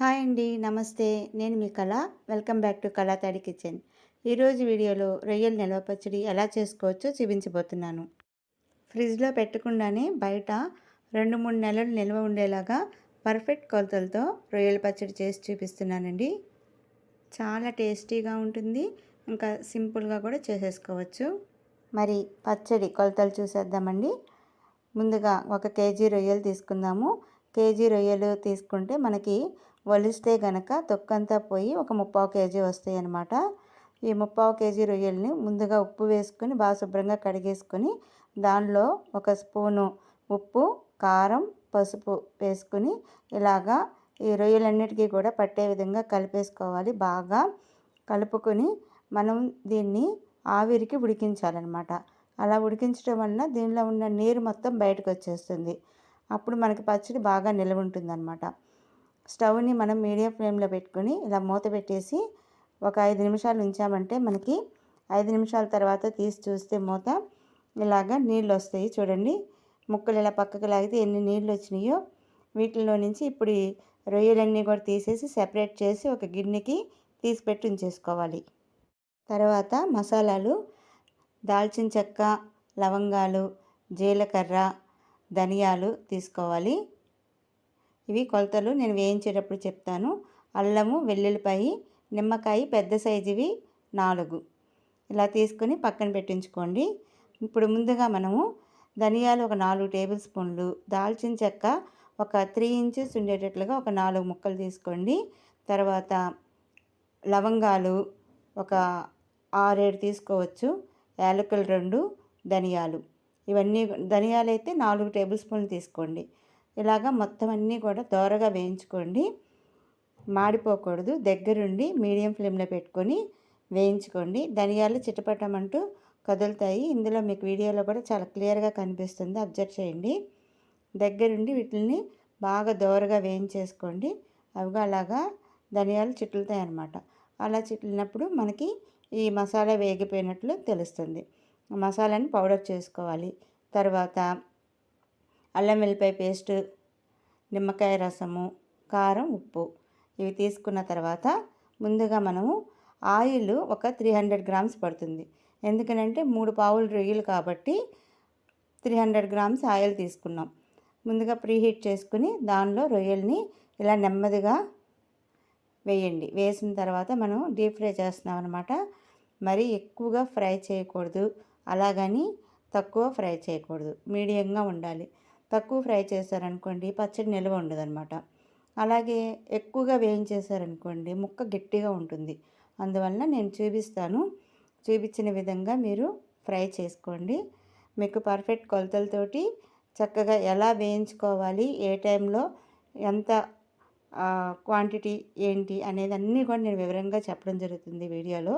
Hi అండి నమస్తే. నేను మీ కళ. వెల్కమ్ బ్యాక్ టు కళా తడి కిచెన్. ఈరోజు వీడియోలో రొయ్యల నిల్వ పచ్చడి ఎలా చేసుకోవచ్చో చూపించబోతున్నాను. ఫ్రిడ్జ్లో పెట్టకుండానే బయట రెండు మూడు నెలలు నిల్వ ఉండేలాగా పర్ఫెక్ట్ కొలతలతో రొయ్యల పచ్చడి చేసి చూపిస్తున్నానండి. చాలా టేస్టీగా ఉంటుంది. ఇంకా సింపుల్గా కూడా చేసేసుకోవచ్చు. మరి పచ్చడి కొలతలు చూసేద్దామండి. ముందుగా ఒక కేజీ రొయ్యలు తీసుకుందాము. కేజీ రొయ్యలు తీసుకుంటే మనకి వలిస్తే గనక తొక్కంతా పోయి ఒక ముప్పావు కేజీ వస్తాయి అన్నమాట ఈ ముప్పావు కేజీ రొయ్యల్ని ముందుగా ఉప్పు వేసుకొని బాగా శుభ్రంగా కడిగేసుకొని దానిలో ఒక స్పూను ఉప్పు కారం పసుపు వేసుకుని ఇలాగా ఈ రొయ్యలన్నిటికీ కూడా పట్టే విధంగా కలిపేసుకోవాలి. బాగా కలుపుకొని మనం దీన్ని ఆవిరికి ఉడికించాలన్నమాట. అలా ఉడికించడం వలన దీనిలో ఉన్న నీరు మొత్తం బయటకు వచ్చేస్తుంది. అప్పుడు మనకి పచ్చడి బాగా నిలవ ఉంటుందన్నమాట. స్టవ్ని మనం మీడియం ఫ్లేమ్లో పెట్టుకొని ఇలా మూత పెట్టేసి ఒక ఐదు నిమిషాలు ఉంచామంటే మనకి ఐదు నిమిషాల తర్వాత తీసి చూస్తే మూత ఇలాగా నీళ్ళు వస్తాయి. చూడండి ముక్కలు ఇలా పక్కకు లాగితే ఎన్ని నీళ్ళు వచ్చినాయో. వీటిలో నుంచి ఇప్పుడు రొయ్యలన్నీ కూడా తీసేసి సెపరేట్ చేసి ఒక గిన్నెకి తీసి పెట్టి ఉంచేసుకోవాలి. తర్వాత మసాలాలు దాల్చిన చెక్క లవంగాలు జీలకర్ర ధనియాలు తీసుకోవాలి. ఇవి కొలతలు నేను వేయించేటప్పుడు చెప్తాను. అల్లము వెల్లుల్లిపాయి నిమ్మకాయ పెద్ద సైజువి నాలుగు. ఇలా తీసుకొని పక్కన పెట్టించుకోండి. ఇప్పుడు ముందుగా మనము ధనియాలు ఒక నాలుగు టేబుల్ స్పూన్లు దాల్చిన చెక్క ఒక త్రీ ఇంచెస్ ఉండేటట్లుగా ఒక నాలుగు ముక్కలు తీసుకోండి. తర్వాత లవంగాలు ఒక ఆరేడు తీసుకోవచ్చు. యాలకులు రెండు ధనియాలు. ఇవన్నీ ధనియాలు అయితే నాలుగు టేబుల్ స్పూన్లు తీసుకోండి. ఇలాగ మొత్తం అన్నీ కూడా దోరగా వేయించుకోండి. మాడిపోకూడదు. దగ్గరుండి మీడియం ఫ్లేమ్లో పెట్టుకొని వేయించుకోండి. ధనియాలు చిటపటమంటూ కదులుతాయి. ఇందులో మీకు వీడియోలో కూడా చాలా క్లియర్గా కనిపిస్తుంది. అబ్జర్వ్ చేయండి. దగ్గరుండి వీటిని బాగా దోరగా వేయించేసుకోండి. అవిగా అలాగా ధనియాలు చిట్లుతాయి అన్నమాట. అలా చిట్లినప్పుడు మనకి ఈ మసాలా వేగిపోయినట్లు తెలుస్తుంది. మసాలాని పౌడర్ చేసుకోవాలి. తర్వాత అల్లం వెల్లిపాయ పేస్ట్ నిమ్మకాయ రసము కారం ఉప్పు ఇవి తీసుకున్న తర్వాత ముందుగా మనము ఆయిల్ ఒక త్రీ హండ్రెడ్ గ్రామ్స్ పడుతుంది. ఎందుకనంటే మూడు పావులు రొయ్యలు కాబట్టి త్రీ హండ్రెడ్ గ్రామ్స్ ఆయిల్ తీసుకున్నాం. ముందుగా ప్రీహీట్ చేసుకుని దానిలో రొయ్యల్ని ఇలా నెమ్మదిగా వేయండి. వేసిన తర్వాత మనం డీప్ ఫ్రై చేస్తున్నాం అనమాట మరి ఎక్కువగా ఫ్రై చేయకూడదు. అలాగని తక్కువ ఫ్రై చేయకూడదు. మీడియంగా ఉండాలి. తక్కువ ఫ్రై చేశారనుకోండి పచ్చడి నిల్వ ఉండదన్నమాట. అలాగే ఎక్కువగా వేయించేశారనుకోండి ముక్క గట్టిగా ఉంటుంది. అందువలన నేను చూపిస్తాను. చూపించిన విధంగా మీరు ఫ్రై చేసుకోండి. మీకు పర్ఫెక్ట్ కొలతలతోటి చక్కగా ఎలా వేయించుకోవాలి ఏ టైంలో ఎంత క్వాంటిటీ ఏంటి అనేది అన్నీ కూడా నేను వివరంగా చెప్పడం జరుగుతుంది వీడియోలో.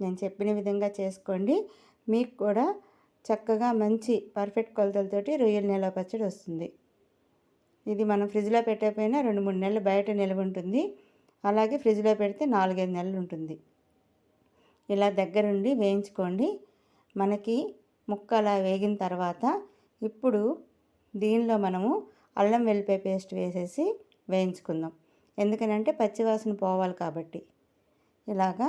నేను చెప్పిన విధంగా చేసుకోండి. మీకు కూడా చక్కగా మంచి పర్ఫెక్ట్ కొలతలతోటి రొయ్యల నిల్వ పచ్చడి వస్తుంది. ఇది మనం ఫ్రిడ్జ్లో పెట్టకపోయినా రెండు మూడు నెలలు బయట నిల్వ ఉంటుంది. అలాగే ఫ్రిడ్జ్లో పెడితే నాలుగైదు నెలలు ఉంటుంది. ఇలా దగ్గరుండి వేయించుకోండి. మనకి ముక్క అలా వేగిన తర్వాత ఇప్పుడు దీనిలో మనము అల్లం వెల్లిపాయ పేస్ట్ వేసేసి వేయించుకుందాం. ఎందుకనంటే పచ్చివాసన పోవాలి కాబట్టి. ఇలాగా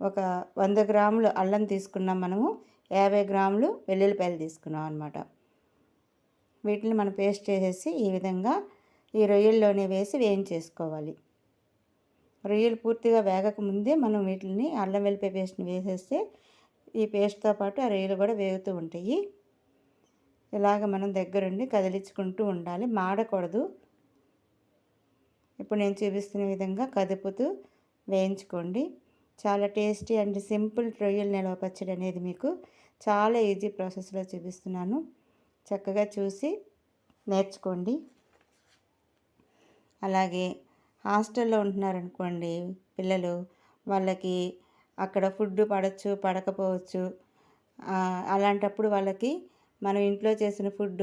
ఒక వంద గ్రాములు అల్లం తీసుకున్నాం మనము. యాభై గ్రాములు వెల్లుల్లిపాయలు తీసుకున్నాం అనమాట వీటిని మనం పేస్ట్ చేసేసి ఈ విధంగా ఈ రొయ్యల్లోనే వేసి వేయించేసుకోవాలి. రొయ్యలు పూర్తిగా వేగక ముందే మనం వీటిని అల్లం వెల్లిపాయ పేస్ట్ని వేసేస్తే ఈ పేస్ట్తో పాటు ఆ రొయ్యలు కూడా వేగుతూ ఉంటాయి. ఇలాగ మనం దగ్గరుండి కదిలించుకుంటూ ఉండాలి. మాడకూడదు. ఇప్పుడు నేను చూపిస్తున్న విధంగా కదుపుతూ వేయించుకోండి. చాలా టేస్టీ అండ్ సింపుల్ రొయ్యల నిల్వ పచ్చడి అనేది మీకు చాలా ఈజీ ప్రాసెస్లో చూపిస్తున్నాను. చక్కగా చూసి నేర్చుకోండి. అలాగే హాస్టల్లో ఉంటున్నారనుకోండి పిల్లలు వాళ్ళకి అక్కడ ఫుడ్ పడవచ్చు పడకపోవచ్చు. అలాంటప్పుడు వాళ్ళకి మనం ఇంట్లో చేసిన ఫుడ్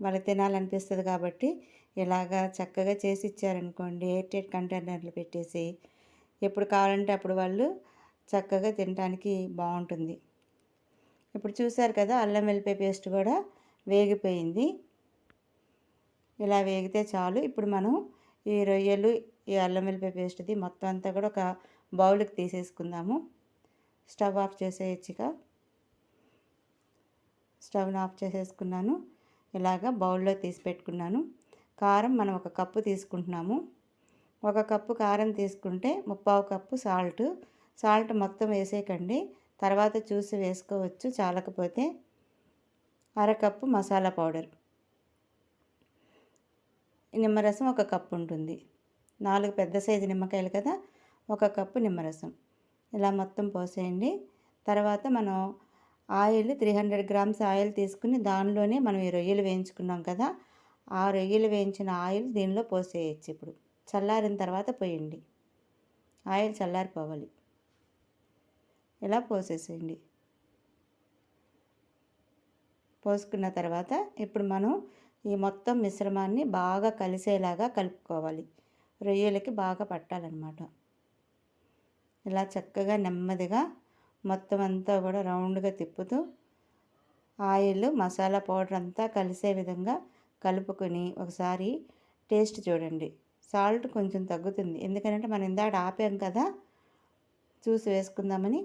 వాళ్ళకి తినాలనిపిస్తుంది కాబట్టి ఇలాగా చక్కగా చేసి ఇచ్చారనుకోండి ఎయిర్ కంటైనర్లు పెట్టేసి ఎప్పుడు కావాలంటే అప్పుడు వాళ్ళు చక్కగా తినడానికి బాగుంటుంది. ఇప్పుడు చూసారు కదా అల్లం వెల్లిపాయ పేస్ట్ కూడా వేగిపోయింది. ఇలా వేగితే చాలు. ఇప్పుడు మనం ఈ రొయ్యలు ఈ అల్లం వెల్లిపాయ పేస్ట్ది మొత్తం అంతా కూడా ఒక బౌల్కి తీసేసుకుందాము. స్టవ్ ఆఫ్ చేసేయచ్చుగా. స్టవ్ని ఆఫ్ చేసేసుకున్నాను. ఇలాగ బౌల్లో తీసి పెట్టుకున్నాను. కారం మనం ఒక కప్పు తీసుకుంటున్నాము. ఒక కప్పు కారం తీసుకుంటే ముప్పావు కప్పు సాల్ట్. సాల్ట్ మొత్తం వేసేయకండి. తర్వాత చూసి వేసుకోవచ్చు చాలకపోతే అరకప్పు మసాలా పౌడర్. నిమ్మరసం ఒక కప్పు ఉంటుంది. నాలుగు పెద్ద సైజు నిమ్మకాయలు కదా ఒక కప్పు నిమ్మరసం. ఇలా మొత్తం పోసేయండి. తర్వాత మనం oil three hundred grams oil తీసుకుని దానిలోనే మనం ఈ రొయ్యలు వేయించుకున్నాం కదా ఆ రొయ్యలు వేయించిన ఆయిల్ దీనిలో పోసేయచ్చు ఇప్పుడు. చల్లారిన తర్వాత పోయండి. ఆయిల్ చల్లారిపోవాలి. ఇలా పోసేసేయండి? పోసుకున్న తర్వాత ఇప్పుడు మనం ఈ మొత్తం మిశ్రమాన్ని బాగా కలిసేలాగా కలుపుకోవాలి. రొయ్యలకి బాగా పట్టాలన్నమాట. ఇలా చక్కగా నెమ్మదిగా మొత్తం అంతా కూడా రౌండ్గా తిప్పుతూ ఆయిల్ మసాలా పౌడర్ అంతా కలిసే విధంగా కలుపుకొని ఒకసారి టేస్ట్ చూడండి. సాల్ట్ కొంచెం తగ్గుతుంది. ఎందుకంటే మనం ఇందాక ఆపాం కదా చూసి వేసుకుందామని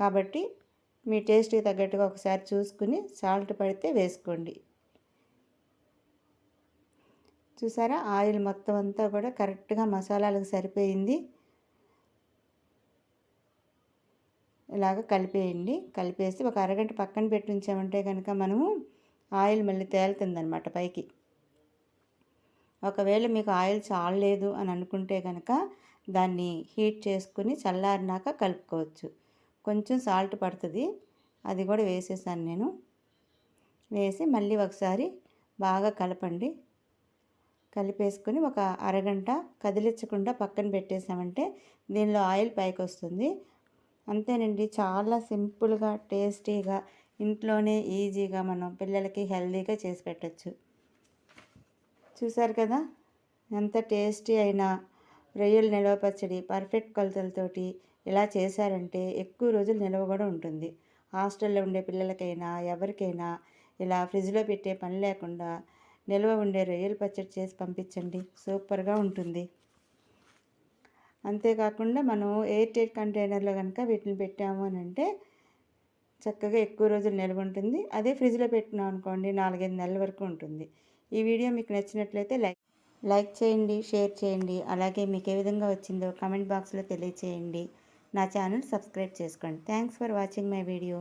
కాబట్టి మీ టేస్ట్కి తగ్గట్టుగా ఒకసారి చూసుకుని సాల్ట్ పడితే వేసుకోండి. చూసారా? ఆయిల్ మొత్తం అంతా కూడా కరెక్ట్గా మసాలాలకు సరిపోయింది. ఇలాగ కలిపేయండి. కలిపేసి ఒక అరగంట పక్కన పెట్టి ఉంచామంటే కనుక మనము ఆయిల్ మళ్ళీ తేలుతుందనమాట పైకి. ఒకవేళ మీకు ఆయిల్ చాలలేదు అని అనుకుంటే కనుక దాన్ని హీట్ చేసుకుని చల్లారినాక కలుపుకోవచ్చు. కొంచెం సాల్ట్ పడుతుంది. అది కూడా వేసేసాను నేను. వేసి మళ్ళీ ఒకసారి బాగా కలపండి. కలిపేసుకొని ఒక అరగంట కదిలించకుండా పక్కన పెట్టేసామంటే దీనిలో ఆయిల్ పైకి వస్తుంది. అంతేనండి చాలా సింపుల్గా టేస్టీగా ఇంట్లోనే ఈజీగా మనం పిల్లలకి హెల్తీగా చేసి పెట్టచ్చు. చూసారు కదా ఎంత టేస్టీ అయినా రొయ్యల నిల్వ పచ్చడి పర్ఫెక్ట్ కొలతలతోటి ఇలా చేశారంటే ఎక్కువ రోజులు నిల్వ కూడా ఉంటుంది. హాస్టల్లో ఉండే పిల్లలకైనా ఎవరికైనా ఇలా ఫ్రిడ్జ్లో పెట్టే పని లేకుండా నిల్వ ఉండే రొయ్యల పచ్చడి చేసి పంపించండి. సూపర్గా ఉంటుంది. అంతేకాకుండా మనం ఎయిర్ టైట్ కంటైనర్లో కనుక వీటిని పెట్టాము అని అంటే చక్కగా ఎక్కువ రోజులు నిల్వ ఉంటుంది. అదే ఫ్రిడ్జ్లో పెట్టినాం అనుకోండి నాలుగైదు నెలల వరకు ఉంటుంది. ఈ వీడియో మీకు నచ్చినట్లయితే లైక్ లైక్ చేయండి షేర్ చేయండి. అలాగే మీకు ఏ విధంగా వచ్చిందో కమెంట్ బాక్స్లో తెలియచేయండి. నా ఛానల్ సబ్స్క్రైబ్ చేసుకోండి. Thanks for watching my video